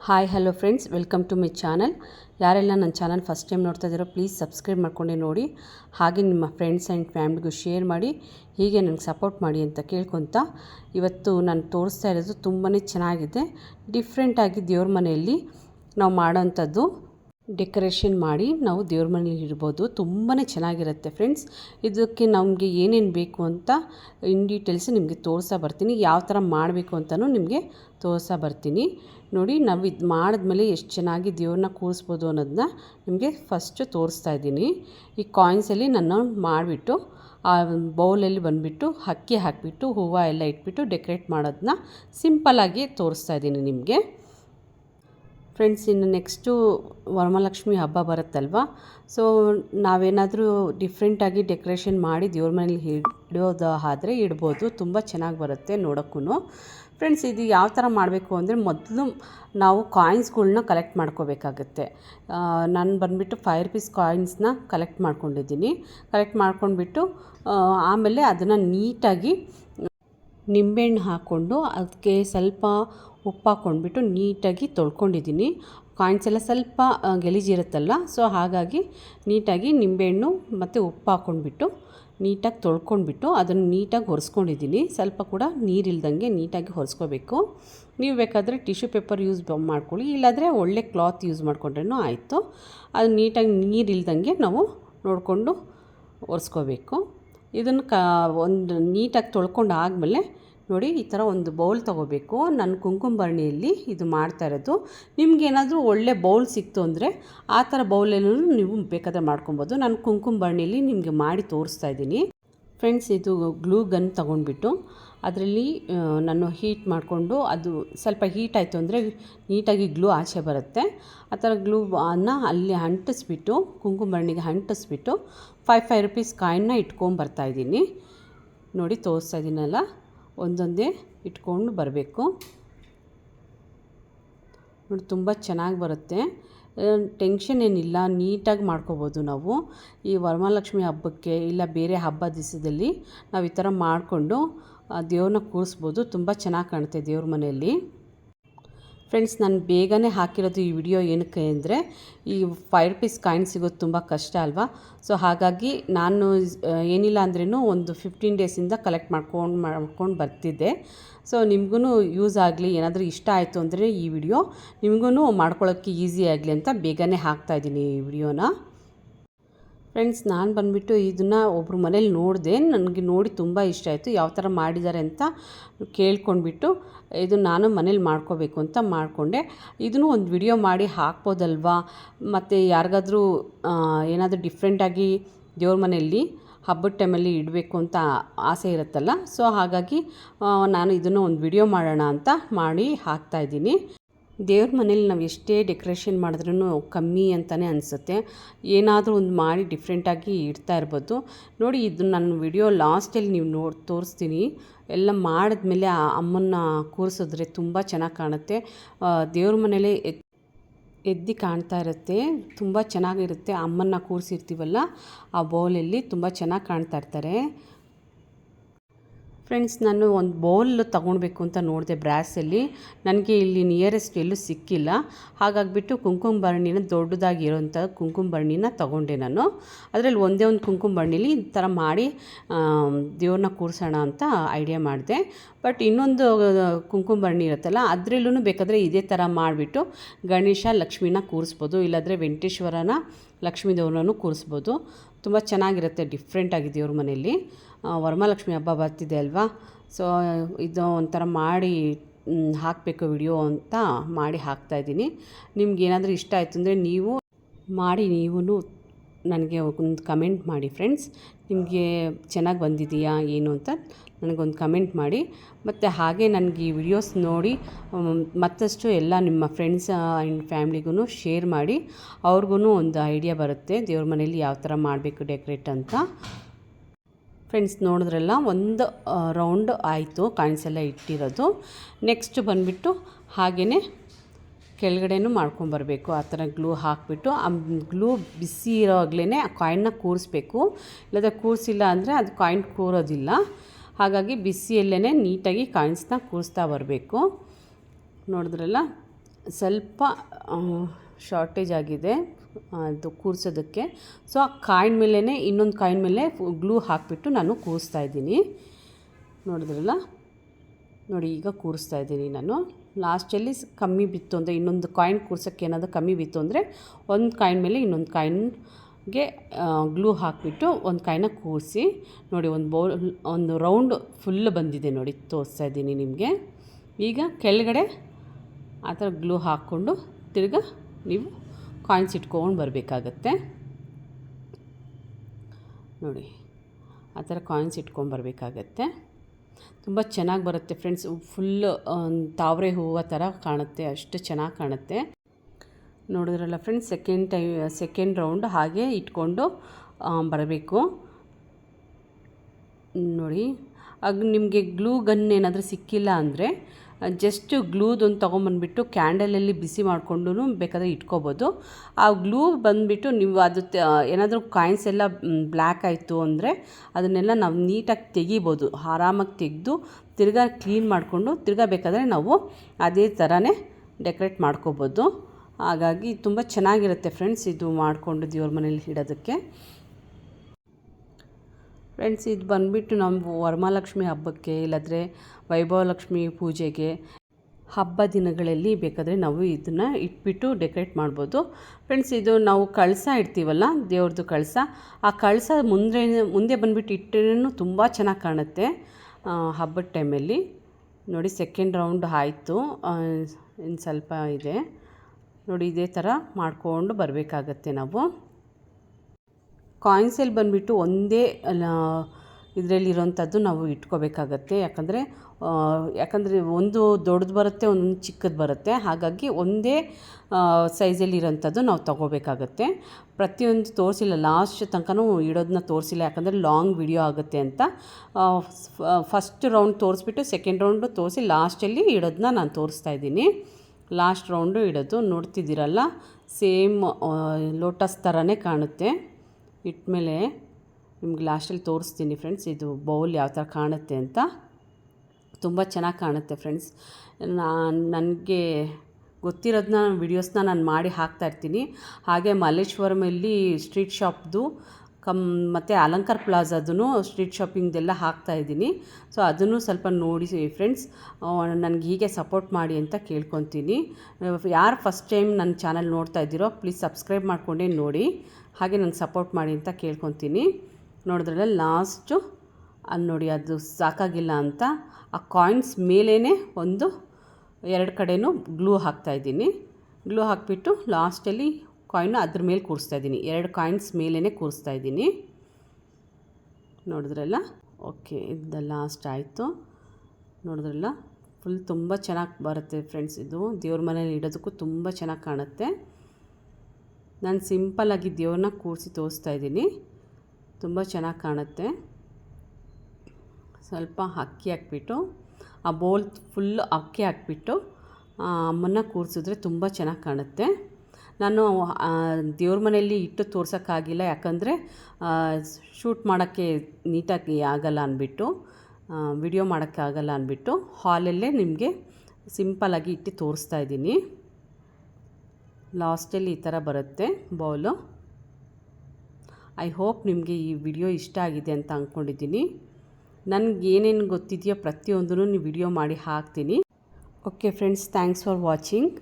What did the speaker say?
Hi hello friends welcome to my channel ಯಾರೆಲ್ಲ ನನ್ನ channel first time ನೋಡ್ತಾ ಇದ್ದೀರೋ ಪ್ಲೀಸ್ ಸಬ್ಸ್ಕ್ರೈಬ್ ಮಾಡ್ಕೊಂಡೆ ನೋಡಿ. ಹಾಗೆ ನಿಮ್ಮ ಫ್ರೆಂಡ್ಸ್ ಆ್ಯಂಡ್ ಫ್ಯಾಮಿಲಿಗೂ ಶೇರ್ ಮಾಡಿ. ಹೀಗೆ ನನಗೆ ಸಪೋರ್ಟ್ ಮಾಡಿ ಅಂತ ಕೇಳ್ಕೊತಾ ಇವತ್ತು ನಾನು ತೋರಿಸ್ತಾ ಇರೋದು ತುಂಬಾ ಚೆನ್ನಾಗಿದೆ. ಡಿಫ್ರೆಂಟಾಗಿ ದೇವ್ರ ಮನೆಯಲ್ಲಿ ನಾವು ಮಾಡೋವಂಥದ್ದು ಡೆಕೋರೇಷನ್ ಮಾಡಿ ನಾವು ದೇವ್ರ ಮನೇಲಿ ಇಡ್ಬೋದು ತುಂಬಾ ಚೆನ್ನಾಗಿರುತ್ತೆ ಫ್ರೆಂಡ್ಸ್. ಇದಕ್ಕೆ ನಮಗೆ ಏನೇನು ಬೇಕು ಅಂತ ಇನ್ ಡೀಟೇಲ್ಸ್ ನಿಮಗೆ ತೋರಿಸ್ತಾ ಬರ್ತೀನಿ. ಯಾವ ಥರ ಮಾಡಬೇಕು ಅಂತಲೂ ನಿಮಗೆ ತೋರಿಸ್ತಾ ಬರ್ತೀನಿ. ನೋಡಿ, ನಾವು ಇದು ಮಾಡಿದ್ಮೇಲೆ ಎಷ್ಟು ಚೆನ್ನಾಗಿ ದೇವ್ರನ್ನ ಕೂರಿಸ್ಬೋದು ಅನ್ನೋದನ್ನ ನಿಮಗೆ ಫಸ್ಟು ತೋರಿಸ್ತಾ ಇದ್ದೀನಿ. ಈ ಕಾಯಿನ್ಸಲ್ಲಿ ನಾನು ಮಾಡಿಬಿಟ್ಟು, ಆ ಬೌಲಲ್ಲಿ ಬಂದುಬಿಟ್ಟು ಅಕ್ಕಿ ಹಾಕಿಬಿಟ್ಟು, ಹೂವು ಎಲ್ಲ ಇಟ್ಬಿಟ್ಟು ಡೆಕೋರೇಟ್ ಮಾಡೋದನ್ನ ಸಿಂಪಲ್ಲಾಗಿ ತೋರಿಸ್ತಾ ಇದ್ದೀನಿ ನಿಮಗೆ. ಫ್ರೆಂಡ್ಸ್ ಇನ್ನು ನೆಕ್ಸ್ಟು ವರಮಹಾಲಕ್ಷ್ಮಿ ಹಬ್ಬ ಬರುತ್ತಲ್ವ? ಸೊ ನಾವೇನಾದರೂ ಡಿಫ್ರೆಂಟಾಗಿ ಡೆಕೋರೇಷನ್ ಮಾಡಿ ದೇವ್ರ ಮನೇಲಿ ಇಡೋದು ಆದರೆ ಇಡ್ಬೋದು. ತುಂಬ ಚೆನ್ನಾಗಿ ಬರುತ್ತೆ ನೋಡೋಕ್ಕೂ ಫ್ರೆಂಡ್ಸ್ ಇದು ಯಾವ ಥರ ಮಾಡಬೇಕು ಅಂದರೆ ಮೊದಲು ನಾವು ಕಾಯಿನ್ಸ್ಗಳನ್ನ ಕಲೆಕ್ಟ್ ಮಾಡ್ಕೋಬೇಕಾಗತ್ತೆ. ನಾನು ಬಂದುಬಿಟ್ಟು ಫೈವ್ ರುಪೀಸ್ ಕಾಯಿನ್ಸ್ನ ಕಲೆಕ್ಟ್ ಮಾಡ್ಕೊಂಡಿದ್ದೀನಿ. ಕಲೆಕ್ಟ್ ಮಾಡ್ಕೊಂಡ್ಬಿಟ್ಟು ಆಮೇಲೆ ಅದನ್ನು ನೀಟಾಗಿ ನಿಂಬೆಹಣ್ಣು ಹಾಕ್ಕೊಂಡು ಅದಕ್ಕೆ ಸ್ವಲ್ಪ ಉಪ್ಪು ಹಾಕ್ಕೊಂಡ್ಬಿಟ್ಟು ನೀಟಾಗಿ ತೊಳ್ಕೊಂಡಿದ್ದೀನಿ. ಕಾಯಿನ್ಸ್ ಎಲ್ಲ ಸ್ವಲ್ಪ ಗಲೀಜಿರುತ್ತಲ್ಲ, ಸೊ ಹಾಗಾಗಿ ನೀಟಾಗಿ ನಿಂಬೆಹಣ್ಣು ಮತ್ತು ಉಪ್ಪು ಹಾಕ್ಕೊಂಡ್ಬಿಟ್ಟು ನೀಟಾಗಿ ತೊಳ್ಕೊಂಡ್ಬಿಟ್ಟು ಅದನ್ನು ನೀಟಾಗಿ ಒರೆಸ್ಕೊಂಡಿದ್ದೀನಿ. ಸ್ವಲ್ಪ ಕೂಡ ನೀರಿಲ್ದಂಗೆ ನೀಟಾಗಿ ಒರೆಸ್ಕೋಬೇಕು. ನೀವು ಬೇಕಾದರೆ ಟಿಶ್ಯೂ ಪೇಪರ್ ಯೂಸ್ ಮಾಡ್ಕೊಳ್ಳಿ. ಇಲ್ಲಾಂದರೆ ಒಳ್ಳೆ ಕ್ಲಾತ್ ಯೂಸ್ ಮಾಡಿಕೊಂಡ್ರೂ ಆಯಿತು. ಅದು ನೀಟಾಗಿ ನೀರಿಲ್ದಂಗೆ ನಾವು ನೋಡಿಕೊಂಡು ಒರೆಸ್ಕೋಬೇಕು. ಇದನ್ನು ಕ, ಒಂದು ನೀಟಾಗಿ ತೊಳ್ಕೊಂಡು ಆದಮೇಲೆ ನೋಡಿ ಈ ಥರ ಒಂದು ಬೌಲ್ ತೊಗೋಬೇಕು. ನಾನು ಕುಂಕುಮ ಭರಣಿಯಲ್ಲಿ ಇದು ಮಾಡ್ತಾ ಇರೋದು. ನಿಮಗೇನಾದರೂ ಒಳ್ಳೆ ಬೌಲ್ ಸಿಕ್ತು ಅಂದರೆ ಆ ಥರ ಬೌಲಲ್ಲೂ ನೀವು ಬೇಕಾದರೆ ಮಾಡ್ಕೊಬೋದು. ನಾನು ಕುಂಕುಮ ಭರಣಿಯಲ್ಲಿ ನಿಮಗೆ ಮಾಡಿ ತೋರಿಸ್ತಾ ಇದ್ದೀನಿ. ಫ್ರೆಂಡ್ಸ್, ಇದು ಗ್ಲೂ ಗನ್ ತೊಗೊಂಡ್ಬಿಟ್ಟು ಅದರಲ್ಲಿ ನಾನು ಹೀಟ್ ಮಾಡಿಕೊಂಡು ಅದು ಸ್ವಲ್ಪ ಹೀಟ್ ಆಯಿತು ಅಂದರೆ ನೀಟಾಗಿ ಗ್ಲೂ ಆಚೆ ಬರುತ್ತೆ. ಆ ಥರ ಗ್ಲೂ ಅನ್ನ ಅಲ್ಲಿ ಅಂಟಿಸ್ಬಿಟ್ಟು, ಕುಂಕುಮ ಭರಣಿಗೆ ಅಂಟಿಸ್ಬಿಟ್ಟು ಫೈವ್ ಫೈವ್ ರುಪೀಸ್ ಕಾಯಿನ್ನ ಇಟ್ಕೊಂಬರ್ತಾಯಿದ್ದೀನಿ ನೋಡಿ ತೋರಿಸ್ತಾ ಇದ್ದೀನಲ್ಲ ಒಂದೊಂದೇ ಇಟ್ಕೊಂಡು ಬರಬೇಕು. ನೋಡಿ ತುಂಬ ಚೆನ್ನಾಗಿ ಬರುತ್ತೆ. ಟೆನ್ಷನ್ ಏನಿಲ್ಲ, ನೀಟಾಗಿ ಮಾಡ್ಕೋಬೋದು ನಾವು. ಈ ವರಮಹಾಲಕ್ಷ್ಮಿ ಹಬ್ಬಕ್ಕೆ ಇಲ್ಲ ಬೇರೆ ಹಬ್ಬ ದಿವಸದಲ್ಲಿ ನಾವು ಈ ಥರ ಮಾಡಿಕೊಂಡು ದೇವ್ರನ್ನ ಕೂರಿಸ್ಬೋದು. ತುಂಬ ಚೆನ್ನಾಗಿ ಕಾಣುತ್ತೆ ದೇವ್ರ ಮನೆಯಲ್ಲಿ. ಫ್ರೆಂಡ್ಸ್ ನಾನು ಬೇಗನೆ ಹಾಕಿರೋದು ಈ ವಿಡಿಯೋ ಏನಕ್ಕೆ ಅಂದರೆ, ಈ ಫೈರ್ ಪೀಸ್ ಕಾಯಿನ್ ಸಿಗೋದು ತುಂಬ ಕಷ್ಟ ಅಲ್ವಾ? ಸೊ ಹಾಗಾಗಿ ನಾನು ಏನಿಲ್ಲ ಅಂದ್ರೂ ಒಂದು ಫಿಫ್ಟೀನ್ ಡೇಸಿಂದ ಕಲೆಕ್ಟ್ ಮಾಡ್ಕೊಂಡು ಮಾಡ್ಕೊಂಡು ಬರ್ತಿದ್ದೆ. ಸೊ ನಿಮಗೂ ಯೂಸ್ ಆಗಲಿ, ಏನಾದರೂ ಇಷ್ಟ ಆಯಿತು ಅಂದರೆ ಈ ವಿಡಿಯೋ ನಿಮಗೂ ಮಾಡ್ಕೊಳ್ಳೋಕ್ಕೆ ಈಸಿ ಆಗಲಿ ಅಂತ ಬೇಗನೆ ಹಾಕ್ತಾಯಿದ್ದೀನಿ ಈ ವಿಡಿಯೋನ. ಫ್ರೆಂಡ್ಸ್ ನಾನು ಬಂದುಬಿಟ್ಟು ಇದನ್ನು ಒಬ್ಬರು ಮನೇಲಿ ನೋಡಿದೆ. ನನಗೆ ನೋಡಿ ತುಂಬ ಇಷ್ಟ ಆಯಿತು. ಯಾವ ಥರ ಮಾಡಿದ್ದಾರೆ ಅಂತ ಕೇಳ್ಕೊಂಡ್ಬಿಟ್ಟು ಇದು ನಾನು ಮನೇಲಿ ಮಾಡ್ಕೋಬೇಕು ಅಂತ ಮಾಡಿಕೊಂಡೆ. ಇದನ್ನು ಒಂದು ವಿಡಿಯೋ ಮಾಡಿ ಹಾಕ್ಬೋದಲ್ವಾ? ಮತ್ತು ಯಾರಿಗಾದರೂ ಏನಾದರೂ ಡಿಫ್ರೆಂಟಾಗಿ ದೇವ್ರ ಮನೆಯಲ್ಲಿ ಹಬ್ಬದ ಟೈಮಲ್ಲಿ ಇಡಬೇಕು ಅಂತ ಆಸೆ ಇರುತ್ತಲ್ಲ? ಸೊ ಹಾಗಾಗಿ ನಾನು ಇದನ್ನು ಒಂದು ವಿಡಿಯೋ ಮಾಡೋಣ ಅಂತ ಮಾಡಿ ಹಾಕ್ತಾಯಿದ್ದೀನಿ ದೇವ್ರ ಮನೇಲಿ ನಾವು ಎಷ್ಟೇ ಡೆಕೋರೇಷನ್ ಮಾಡಿದ್ರೂ ಕಮ್ಮಿ ಅಂತಲೇ ಅನಿಸುತ್ತೆ. ಏನಾದರೂ ಒಂದು ಮಾಡಿ ಡಿಫ್ರೆಂಟಾಗಿ ಇಡ್ತಾ ಇರ್ಬೋದು. ನೋಡಿ, ಇದು ನನ್ನ ವಿಡಿಯೋ ಲಾಸ್ಟಲ್ಲಿ ನೀವು ನೋಡಿ, ತೋರಿಸ್ತೀನಿ. ಎಲ್ಲ ಮಾಡಿದ್ಮೇಲೆ ಆ ಅಮ್ಮನ್ನ ಕೂರಿಸಿದ್ರೆ ತುಂಬ ಚೆನ್ನಾಗಿ ಕಾಣುತ್ತೆ. ದೇವ್ರ ಮನೇಲಿ ಎದ್ದು ಕಾಣ್ತಾ ಇರುತ್ತೆ. ತುಂಬ ಚೆನ್ನಾಗಿರುತ್ತೆ. ಅಮ್ಮನ್ನ ಕೂರಿಸಿರ್ತೀವಲ್ಲ, ಆ ಬೌಲಲ್ಲಿ ತುಂಬ ಚೆನ್ನಾಗಿ ಕಾಣ್ತಾ ಇರ್ತಾರೆ. ಫ್ರೆಂಡ್ಸ್ ನಾನು ಒಂದು ಬೌಲ್ ತೊಗೊಳ್ಬೇಕು ಅಂತ ನೋಡಿದೆ ಬ್ರ್ಯಾಸಲ್ಲಿ ನನಗೆ ಇಲ್ಲಿ ನಿಯರೆಸ್ಟ್ ಎಲ್ಲೂ ಸಿಕ್ಕಿಲ್ಲ. ಹಾಗಾಗಿಬಿಟ್ಟು ಕುಂಕುಮ ಭರಣಿನ ದೊಡ್ಡದಾಗಿರೋಂಥ ಕುಂಕುಮ ಭರಣಿನ ತೊಗೊಂಡೆ ನಾನು. ಅದರಲ್ಲಿ ಒಂದೇ ಒಂದು ಕುಂಕುಮ ಭರಣಿಲಿ ಈ ಥರ ಮಾಡಿ ದೇವ್ರನ್ನ ಕೂರಿಸೋಣ ಅಂತ ಐಡಿಯಾ ಮಾಡಿದೆ. ಬಟ್ ಇನ್ನೊಂದು ಕುಂಕುಮ ಭರಣಿ ಇರುತ್ತಲ್ಲ ಅದರಲ್ಲೂ ಬೇಕಾದರೆ ಇದೇ ಥರ ಮಾಡಿಬಿಟ್ಟು ಗಣೇಶ, ಲಕ್ಷ್ಮೀನ ಕೂರಿಸ್ಬೋದು. ಇಲ್ಲಾಂದರೆ ವೆಂಕಟೇಶ್ವರನ, ಲಕ್ಷ್ಮೀ ದೇವ್ರನ್ನೂ ಕೂರಿಸ್ಬೋದು. ತುಂಬ ಚೆನ್ನಾಗಿರುತ್ತೆ ಡಿಫ್ರೆಂಟಾಗಿ ದೇವ್ರ ಮನೆಯಲ್ಲಿ. ವರಮಹಾಲಕ್ಷ್ಮಿ ಹಬ್ಬ ಬರ್ತಿದೆ ಅಲ್ವಾ? ಸೊ ಇದು ಒಂಥರ ಮಾಡಿ ಹಾಕಬೇಕು ವಿಡಿಯೋ ಅಂತ ಮಾಡಿ ಹಾಕ್ತಾಯಿದ್ದೀನಿ ನಿಮ್ಗೆ ಏನಾದರೂ ಇಷ್ಟ ಆಯಿತು ಅಂದರೆ ನೀವು ಮಾಡಿ ನೀವು ನನಗೆ ಒಂದು ಕಮೆಂಟ್ ಮಾಡಿ ಫ್ರೆಂಡ್ಸ್ ನಿಮಗೆ ಚೆನ್ನಾಗಿ ಬಂದಿದೆಯಾ, ಏನು ಅಂತ ನನಗೊಂದು ಕಮೆಂಟ್ ಮಾಡಿ. ಮತ್ತು ಹಾಗೆ ನನಗೆ ಈ ವಿಡಿಯೋಸ್ ನೋಡಿ ಮತ್ತಷ್ಟು ಎಲ್ಲ ನಿಮ್ಮ ಫ್ರೆಂಡ್ಸ್ ಆ್ಯಂಡ್ ಫ್ಯಾಮ್ಲಿಗೂ ಶೇರ್ ಮಾಡಿ. ಅವ್ರಿಗೂ ಒಂದು ಐಡಿಯಾ ಬರುತ್ತೆ, ದೇವ್ರ ಮನೇಲಿ ಯಾವ ಥರ ಮಾಡಬೇಕು ಡೆಕೋರೇಟ್ ಅಂತ. ಫ್ರೆಂಡ್ಸ್ ನೋಡಿದ್ರೆಲ್ಲ ಒಂದು ರೌಂಡ್ ಆಯಿತು ಕಾಯಿನ್ಸ್ ಎಲ್ಲ ಇಟ್ಟಿರೋದು. ನೆಕ್ಸ್ಟ್ ಬಂದುಬಿಟ್ಟು ಹಾಗೆಯೇ ಕೆಳಗಡೆನೂ ಮಾಡ್ಕೊಂಬರಬೇಕು ಆ ಥರ ಗ್ಲೂ ಹಾಕಿಬಿಟ್ಟು, ಆ ಗ್ಲೂ ಬಿಸಿ ಇರೋವಾಗಲೇ ಆ ಕಾಯಿನ್ನ ಕೂರಿಸ್ಬೇಕು. ಇಲ್ಲದ ಕೂರಿಸಿಲ್ಲ ಅಂದರೆ ಅದು ಕಾಯಿನ್ ಕೂರೋದಿಲ್ಲ. ಹಾಗಾಗಿ ಬಿಸಿಯಲ್ಲೇ ನೀಟಾಗಿ ಕಾಯಿನ್ಸ್ನ ಕೂರಿಸ್ತಾ ಬರಬೇಕು. ನೋಡಿದ್ರಲ್ಲ, ಸ್ವಲ್ಪ ಶಾರ್ಟೇಜ್ ಆಗಿದೆ. ಅದು ಕೂರಿಸೋದಕ್ಕೆ. ಸೊ ಆ ಕಾಯಿನ ಮೇಲೇ ಇನ್ನೊಂದು ಕಾಯಿನ ಮೇಲೆ ಗ್ಲೂ ಹಾಕಿಬಿಟ್ಟು ನಾನು ಕೂರಿಸ್ತಾ ಇದ್ದೀನಿ. ನೋಡಿದ್ರಲ್ಲ? ನೋಡಿ, ಈಗ ಕೂರಿಸ್ತಾ ಇದ್ದೀನಿ ನಾನು. ಲಾಸ್ಟಲ್ಲಿ ಕಮ್ಮಿ ಬಿತ್ತು ಅಂದರೆ, ಇನ್ನೊಂದು ಕಾಯಿನ್ ಕೂರ್ಸೋಕ್ಕೆ ಏನಾದರೂ ಕಮ್ಮಿ ಬಿತ್ತು ಅಂದರೆ, ಒಂದು ಕಾಯಿನ್ ಮೇಲೆ ಇನ್ನೊಂದು ಕಾಯಿನ್ಗೆ ಗ್ಲೂ ಹಾಕಿಬಿಟ್ಟು ಒಂದು ಕಾಯಿನ ಕೂರಿಸಿ, ನೋಡಿ, ಒಂದು ಬೌಲ್, ಒಂದು ರೌಂಡ್ ಫುಲ್ ಬಂದಿದೆ ನೋಡಿ, ತೋರಿಸ್ತಾ ಇದ್ದೀನಿ ನಿಮಗೆ. ಈಗ ಕೆಳಗಡೆ ಆ ಥರ ಗ್ಲೂ ಹಾಕ್ಕೊಂಡು ತಿರ್ಗಾ ನೀವು ಕಾಯಿನ್ಸ್ ಇಟ್ಕೊಂಡು ಬರಬೇಕಾಗತ್ತೆ. ನೋಡಿ, ಆ ಥರ ಕಾಯಿನ್ಸ್ ಇಟ್ಕೊಂಡು ಬರಬೇಕಾಗತ್ತೆ. ತುಂಬ ಚೆನ್ನಾಗಿ ಬರುತ್ತೆ ಫ್ರೆಂಡ್ಸ್. ಫುಲ್ ತಾವರೆ ಹೂವು ಥರ ಕಾಣುತ್ತೆ. ಅಷ್ಟು ಚೆನ್ನಾಗಿ ಕಾಣುತ್ತೆ. ನೋಡಿದ್ರಲ್ಲ friends second tie second round ಹಾಗೆ ಇಟ್ಕೊಂಡು ಬರಬೇಕು. ನೋಡಿ, ಅಗ್ ನಿಮಗೆ ಗ್ಲೂ ಗನ್ ಏನಾದರೂ ಸಿಕ್ಕಿಲ್ಲ ಅಂದರೆ ಜಸ್ಟ್ ಗ್ಲೂದೊಂದು ತೊಗೊಂಬಂದ್ಬಿಟ್ಟು ಕ್ಯಾಂಡಲಲ್ಲಿ ಬಿಸಿ ಮಾಡಿಕೊಂಡು ಬೇಕಾದರೆ ಇಟ್ಕೋಬೋದು. ಆ ಗ್ಲೂ ಬಂದುಬಿಟ್ಟು ನೀವು ಅದು ಏನಾದರೂ ಕಾಯಿನ್ಸ್ ಎಲ್ಲ ಬ್ಲ್ಯಾಕ್ ಆಯಿತು ಅಂದರೆ ಅದನ್ನೆಲ್ಲ ನಾವು ನೀಟಾಗಿ ತೆಗಿಬೋದು. ಆರಾಮಾಗಿ ತೆಗೆದು ತಿರ್ಗಾ ಕ್ಲೀನ್ ಮಾಡಿಕೊಂಡು ತಿರ್ಗಾ ಬೇಕಾದರೆ ನಾವು ಅದೇ ಥರನೇ ಡೆಕೋರೇಟ್ ಮಾಡ್ಕೋಬೋದು. ಹಾಗಾಗಿ ತುಂಬ ಚೆನ್ನಾಗಿರುತ್ತೆ ಫ್ರೆಂಡ್ಸ್ ಇದು ಮಾಡಿಕೊಂಡು ದೇವ್ರ ಮನೇಲಿ ಇಡೋದಕ್ಕೆ. ಫ್ರೆಂಡ್ಸ್ ಇದು ಬಂದುಬಿಟ್ಟು ನಮ್ಮ ವರಮಹಾಲಕ್ಷ್ಮಿ ಹಬ್ಬಕ್ಕೆ, ಇಲ್ಲಾಂದರೆ ವೈಭವಲಕ್ಷ್ಮಿ ಪೂಜೆಗೆ ಹಬ್ಬ ದಿನಗಳಲ್ಲಿ ಬೇಕಾದರೆ ನಾವು ಇದನ್ನು ಇಟ್ಬಿಟ್ಟು ಡೆಕೋರೇಟ್ ಮಾಡ್ಬೋದು. ಫ್ರೆಂಡ್ಸ್ ಇದು ನಾವು ಕಳಸ ಇಡ್ತೀವಲ್ಲ, ದೇವ್ರದ್ದು ಕಳಸ, ಆ ಕಳಸ ಮುಂದೆ ಮುಂದೆ ಬಂದುಬಿಟ್ಟು ಇಟ್ಟರೂ ತುಂಬ ಚೆನ್ನಾಗಿ ಕಾಣುತ್ತೆ. ಹಬ್ಬದ ಟೈಮಲ್ಲಿ ನೋಡಿ ಸೆಕೆಂಡ್ ರೌಂಡ್ ಆಯಿತು. ಇನ್ನು ಸ್ವಲ್ಪ ಇದೆ. ನೋಡಿ, ಇದೇ ಥರ ಮಾಡಿಕೊಂಡು ಬರಬೇಕಾಗತ್ತೆ ನಾವು. ಕಾಯಿನ್ಸಲ್ಲಿ ಬಂದುಬಿಟ್ಟು ಒಂದೇ ಇದರಲ್ಲಿರೋಂಥದ್ದು ನಾವು ಇಟ್ಕೋಬೇಕಾಗತ್ತೆ. ಯಾಕಂದರೆ ಯಾಕಂದರೆ ಒಂದು ದೊಡ್ಡದು ಬರುತ್ತೆ ಒಂದೊಂದು ಚಿಕ್ಕದು ಬರುತ್ತೆ. ಹಾಗಾಗಿ ಒಂದೇ ಸೈಜಲ್ಲಿರೋಂಥದ್ದು ನಾವು ತಗೋಬೇಕಾಗತ್ತೆ. ಪ್ರತಿಯೊಂದು ತೋರಿಸಿಲ್ಲ, ಲಾಸ್ಟ್ ತನಕನೂ ಇಡೋದನ್ನ ತೋರಿಸಿಲ್ಲ. ಯಾಕಂದರೆ ಲಾಂಗ್ ವಿಡಿಯೋ ಆಗುತ್ತೆ ಅಂತ. ಫಸ್ಟ್ ರೌಂಡ್ ತೋರಿಸ್ಬಿಟ್ಟು ಸೆಕೆಂಡ್ ರೌಂಡು ತೋರಿಸಿ ಲಾಸ್ಟಲ್ಲಿ ಇಡೋದನ್ನ ನಾನು ತೋರಿಸ್ತಾ ಇದ್ದೀನಿ. ಲಾಸ್ಟ್ ರೌಂಡು ಇಡೋದು ನೋಡ್ತಿದ್ದೀರಲ್ಲ? ಸೇಮ್ ಲೋಟಸ್ ಥರನೇ ಕಾಣುತ್ತೆ. ಇಟ್ಮೇಲೆ ನಿಮ್ಗೆ ಲಾಸ್ಟಲ್ಲಿ ತೋರಿಸ್ತೀನಿ ಫ್ರೆಂಡ್ಸ್, ಇದು ಬೌಲ್ ಯಾವ ಥರ ಕಾಣುತ್ತೆ ಅಂತ. ತುಂಬ ಚೆನ್ನಾಗಿ ಕಾಣುತ್ತೆ ಫ್ರೆಂಡ್ಸ್. ನಾನು ನನಗೆ ಗೊತ್ತಿರೋದನ್ನ ವಿಡಿಯೋಸ್ನ ನಾನು ಮಾಡಿ ಹಾಕ್ತಾ ಇರ್ತೀನಿ. ಹಾಗೆ ಮಲ್ಲೇಶ್ವರಮಲ್ಲಿ ಸ್ಟ್ರೀಟ್ ಶಾಪ್ದು ಕಮ್, ಮತ್ತು ಅಲಂಕಾರ ಪ್ಲಾಜಾದೂ ಸ್ಟ್ರೀಟ್ ಶಾಪಿಂಗ್ದೆಲ್ಲ ಹಾಕ್ತಾ ಇದ್ದೀನಿ. ಸೊ, ಅದನ್ನು ಸ್ವಲ್ಪ ನೋಡಿ ಫ್ರೆಂಡ್ಸ್ ನನಗೆ ಹೀಗೆ ಸಪೋರ್ಟ್ ಮಾಡಿ ಅಂತ ಕೇಳ್ಕೊತೀನಿ. ಯಾರು ಫಸ್ಟ್ ಟೈಮ್ ನನ್ನ ಚಾನಲ್ ನೋಡ್ತಾ ಇದ್ದೀರೋ, ಪ್ಲೀಸ್ ಸಬ್ಸ್ಕ್ರೈಬ್ ಮಾಡಿಕೊಂಡೇ ನೋಡಿ. ಹಾಗೆ ನಂಗೆ ಸಪೋರ್ಟ್ ಮಾಡಿ ಅಂತ ಕೇಳ್ಕೊತೀನಿ. ನೋಡಿದ್ರಲ್ಲ ಲಾಸ್ಟು, ಅಲ್ಲಿ ನೋಡಿ ಅದು ಸಾಕಾಗಿಲ್ಲ ಅಂತ ಆ ಕಾಯಿನ್ಸ್ ಮೇಲೇ ಒಂದು ಎರಡು ಕಡೆನೂ ಗ್ಲೂ ಹಾಕ್ತಾಯಿದ್ದೀನಿ ಗ್ಲೂ ಹಾಕಿಬಿಟ್ಟು ಲಾಸ್ಟಲ್ಲಿ ಕಾಯಿನ್ ಅದ್ರ ಮೇಲೆ ಕೂರಿಸ್ತಾ ಇದ್ದೀನಿ. ಎರಡು ಕಾಯಿನ್ಸ್ ಮೇಲೇ ಕೂರಿಸ್ತಾ ಇದ್ದೀನಿ. ನೋಡಿದ್ರಲ್ಲ? ಓಕೆ, ಇದು ಲಾಸ್ಟ್ ಆಯಿತು. ನೋಡಿದ್ರಲ್ಲ? ಫುಲ್ ತುಂಬ ಚೆನ್ನಾಗಿ ಬರುತ್ತೆ ಫ್ರೆಂಡ್ಸ್ ಇದು. ದೇವ್ರ ಮನೇಲಿ ಇಡೋದಕ್ಕೂ ತುಂಬ ಚೆನ್ನಾಗಿ ಕಾಣುತ್ತೆ. ನಾನು ಸಿಂಪಲ್ಲಾಗಿ ದೇವ್ರನ್ನ ಕೂರಿಸಿ ತೋರಿಸ್ತಾ ಇದ್ದೀನಿ. ತುಂಬ ಚೆನ್ನಾಗಿ ಕಾಣುತ್ತೆ. ಸ್ವಲ್ಪ ಅಕ್ಕಿ ಹಾಕ್ಬಿಟ್ಟು, ಆ ಬೌಲ್ ಫುಲ್ ಅಕ್ಕಿ ಹಾಕ್ಬಿಟ್ಟು ಅಮ್ಮನ್ನ ಕೂರಿಸಿದ್ರೆ ತುಂಬ ಚೆನ್ನಾಗಿ ಕಾಣುತ್ತೆ. ನಾನು ದೇವ್ರ ಮನೆಯಲ್ಲಿ ಇಟ್ಟು ತೋರ್ಸೋಕ್ಕಾಗಿಲ್ಲ. ಯಾಕಂದರೆ ಶೂಟ್ ಮಾಡೋಕ್ಕೆ ನೀಟಾಗಿ ಆಗಲ್ಲ ಅಂದ್ಬಿಟ್ಟು ವಿಡಿಯೋ ಮಾಡೋಕ್ಕಾಗಲ್ಲ ಅಂದ್ಬಿಟ್ಟು, ಹಾಲಲ್ಲೇ ನಿಮಗೆ ಸಿಂಪಲ್ಲಾಗಿ ಇಟ್ಟು ತೋರಿಸ್ತಾ ಇದ್ದೀನಿ. ಲಾಸ್ಟಲ್ಲಿ ಈ ಥರ ಬರುತ್ತೆ ಬೌಲು. ಐ ಹೋಪ್ ನಿಮಗೆ ಈ ವಿಡಿಯೋ ಇಷ್ಟ ಆಗಿದೆ ಅಂತ ಅಂದ್ಕೊಂಡಿದ್ದೀನಿ. ನನಗೆ ಏನೇನು ಗೊತ್ತಿದೆಯೋ ಪ್ರತಿಯೊಂದನ್ನು ನೀವು ವಿಡಿಯೋ ಮಾಡಿ ಹಾಕ್ತೀನಿ. Okay friends, thanks for watching.